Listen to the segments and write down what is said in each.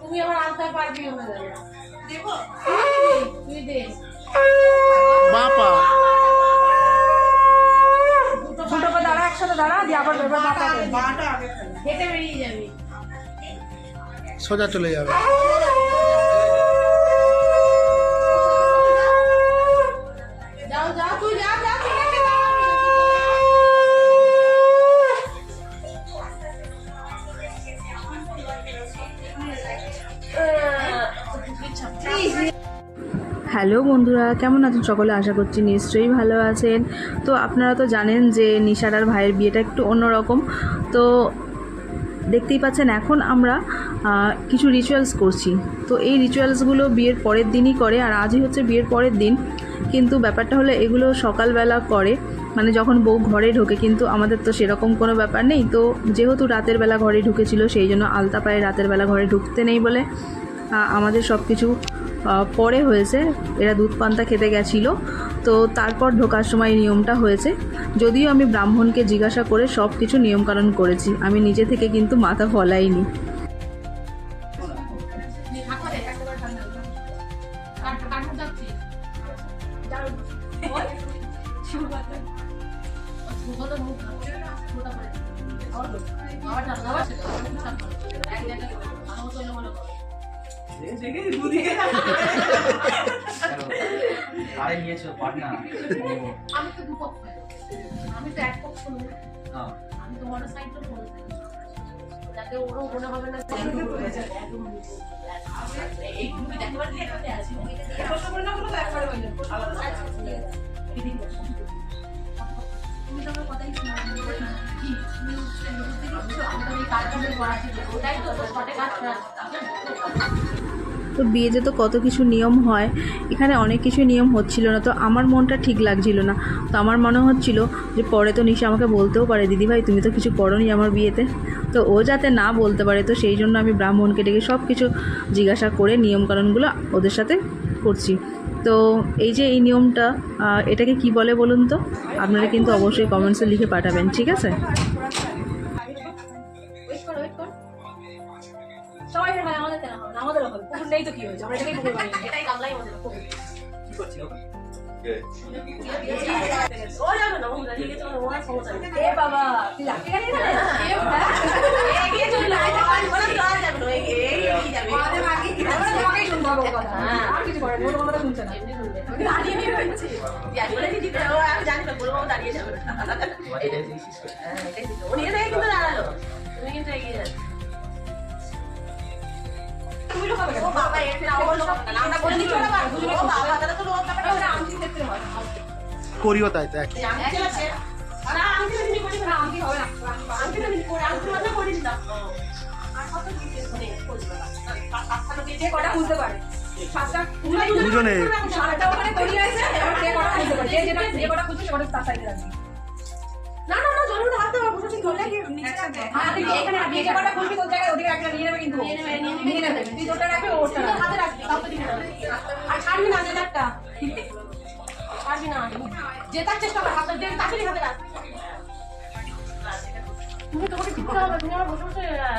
তুমি আমার আনতে পারবি তুই দে বাপা। দুটো দাঁড়া একসাথে দাঁড়া দিয়ে আবার হেঁটে বেরিয়ে যাবি। সোজা চলে যাবে। হ্যালো বন্ধুরা, কেমন আছেন সকলে? আশা করছি নিশ্চয়ই ভালো আছেন। তো আপনারা তো জানেন যে নিশার আর ভাইয়ের বিয়েটা একটু অন্যরকম। তো দেখতেই পাচ্ছেন এখন আমরা কিছু রিচুয়ালস করছি। তো এই রিচুয়ালসগুলো বিয়ের পরের দিনই করে, আর আজই হচ্ছে বিয়ের পরের দিন। কিন্তু ব্যাপারটা হলো এগুলো সকালবেলা করে মানে যখন বউ ঘরে ঢোকে, কিন্তু আমাদের তো সেরকম কোনো ব্যাপার নেই। তো যেহেতু রাতের বেলা ঘরে ঢুকেছিল, সেই জন্য আলতা পায়ে রাতের বেলা ঘরে ঢুকতে নেই বলে আমাদের সব কিছু পরে হয়েছে, এরা দুধ পান্তা খেতে গেছিল। তো তারপর ঢোকার সময় নিয়মটা হয়েছে। যদিও আমি ব্রাহ্মণকে জিজ্ঞাসা করে সব কিছু নিয়মকানুন করেছি, আমি নিজে থেকে কিন্তু মাথা ফলাইনি। আরে নিয়েছো পাটনা আমি তো দুপক্ষ আমি তো এক পক্ষ নই হ্যাঁ তো যাতে ওরও মনে হবে না তুমি তো আমার কথাই শোনো। কি? তুমি বুঝতে পারছ? আমি তো এই কাজটা করা ছিল। ওটাই তো শর্টে কাজ করা তো বিয়েতে তো কত কিছু নিয়ম হয়। এখানে অনেক কিছু নিয়ম হচ্ছিল না, তো আমার মনটা ঠিক লাগছিল না। তো আমার মনে হচ্ছিল যে পরে তো নিশা আমাকে বলতেও পারে দিদিভাই তুমি তো কিছু করনি আমার বিয়েতে। তো ও যাতে না বলতে পারে, তো সেই জন্য আমি ব্রাহ্মণকে ডেকে সব কিছু জিজ্ঞাসা করে নিয়মকানুনগুলো ওদের সাথে করছি। তো এই যে এই নিয়মটা এটাকে কি বলে বলুন তো? আপনারা কিন্তু অবশ্যই কমেন্টসে লিখে পাঠাবেন, ঠিক আছে? নেই তো কি হয়েছে আমরা এটাকেই পুকুর বানিয়ে এটাই কামলাই আমাদের কি করছিল ও যাবে না দাঁড়িয়ে বুঝতে পারে? পাঁচটা, দুজনে। না, না, না, জলের হাত দেওয়া, বসে ঠিক করলে কি নিচে রাখবে? হ্যাঁ, তুই এখানে রাখবি, যে কটা বুঝবি তোর জায়গায় ওদিকে একটা নিয়ে নেবে কিন্তু। নিয়ে নেবে, নিয়ে নেবে। তুই তোরটা রাখবি, ওরটা তুই হাতে রাখবি, না। আর ছাড়বি না, একটা। ছাড়বি না। জেতার চেষ্টা কর, হাতে দে, তাকে হাতে রাখ। তুমি তোমাকে হবে, তুমি আমার বসে বসে আহ,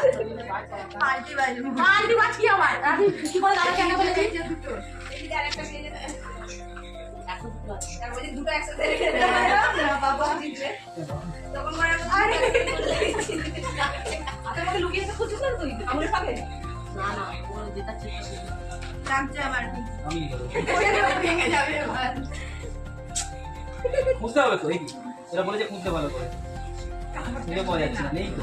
পাল্টি বাজি পাল্টি বাজ কি আমার আমি কি করে দাঁড়া কেন বলে দিয়েছি এদিকে আরেকটা নিয়ে যেতে। এখন দুটো আছে। তার মধ্যে দুটো একসাথে রেখে দেবে। বাবা দিচ্ছে। তখন মায়ের আরে, হাতের লুকিয়ে তো খুঁজছিস না তুই? আঙুলের ফাঁকে? না না ও যেটা ঠিক আছে আমি ভেঙে যাবে এবার। খুঁজতে হবে তো এই কি এরা বলেছে খুঁজতে ভালো করে খুঁজে পাওয়া যাচ্ছে না নেই তো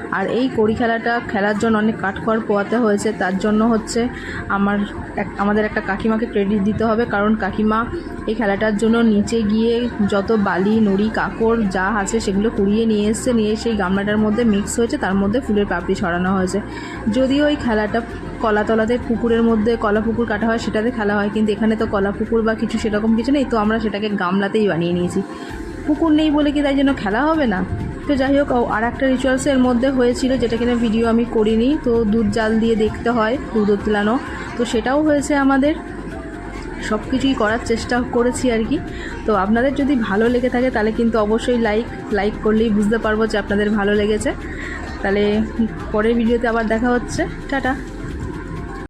আর এই কড়ি খেলাটা খেলার জন্য অনেক কাঠখড় পোয়াতে হয়েছে, তার জন্য হচ্ছে আমার এক- আমাদের একটা কাকিমাকে ক্রেডিট দিতে হবে। কারণ কাকিমা এই খেলাটার জন্য নিচে গিয়ে যত বালি, নুড়ি, কাকড় যা আছে সেগুলো কুড়িয়ে নিয়ে এসছে, নিয়ে সেই গামলাটার মধ্যে মিক্স হয়েছে, তার মধ্যে ফুলের পাপড়ি ছড়ানো হয়েছে। যদিও এই খেলাটা কলাতলাতে পুকুরের মধ্যে কলা পুকুর কাটা হয় সেটাতে খেলা হয়, কিন্তু এখানে তো কলা পুকুর বা কিছু সেরকম কিছু নেই, তো আমরা সেটাকে গামলাতেই বানিয়ে নিয়েছি। পুকুর নেই বলে কি তাই জন্য খেলা হবে না? তো যাই হোক আর একটা রিচুয়ালসের মধ্যে হয়েছিল যেটা কিনা ভিডিও আমি করিনি, তো দুধ জাল দিয়ে দেখতে হয় দুধ উতলানো। তো সেটাও হয়েছে আমাদের। সব কিছুই করার চেষ্টা করেছি আর কি। তো আপনাদের যদি ভালো লেগে থাকে, তাহলে কিন্তু অবশ্যই লাইক লাইক করলেই বুঝতে পারব যে আপনাদের ভালো লেগেছে। তাহলে পরের ভিডিওতে আবার দেখা হচ্ছে। টাটা।